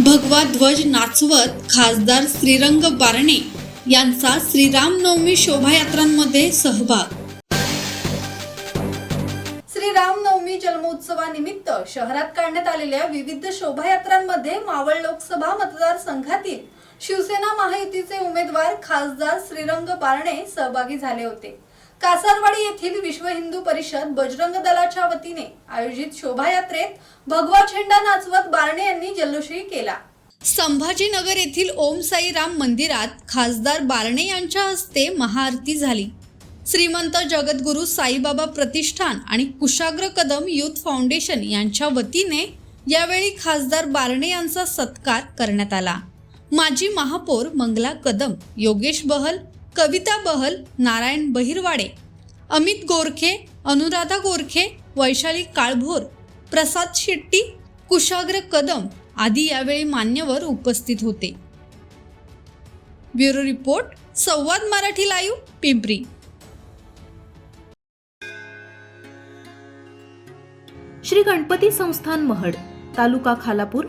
भगवा ध्वज नाचवत खासदार श्रीरंग बारणे यांचा श्रीरामनवमी शोभायात्रांमध्ये सहभाग. श्रीरामनवमी जन्मोत्सवानिमित्त शहरात काढण्यात आलेल्या विविध शोभायात्रांमध्ये मावळ लोकसभा मतदारसंघातील शिवसेना महायुतीचे उमेदवार खासदार श्रीरंग बारणे सहभागी झाले होते. कासारवाडी येथील विश्व हिंदू परिषद बजरंग दलाच्या वतीने आयोजित शोभायात्रेत भगवा झेंडा नाचवत बारणे यांनी जल्लोषही केला. संभाजीनगर येथील ओम साई राम मंदिरात खासदार बारणे यांच्या हस्ते महाआरती झाली. श्रीमंत जगद्गुरू साईबाबा प्रतिष्ठान आणि कुशाग्र कदम युथ फाउंडेशन यांच्या वतीने यावेळी खासदार बारणे यांचा सत्कार करण्यात आला. माजी महापौर मंगला कदम योगेश बहल कविता बहल नारायण बहिरवाडे अमित गोरखे अनुराधा गोरखे वैशाली काळभोर प्रसाद शेट्टी कुशाग्र कदम आदी यावेळी मान्यवर उपस्थित होते. Bureau report Samvad Marathi live Pimpri. Shri Ganpati संस्थान महड तालुका खालापूर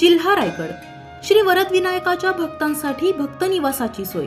जिल्हा रायगड. श्री वरदविनायकाच्या भक्तांसाठी भक्त निवासाची सोय.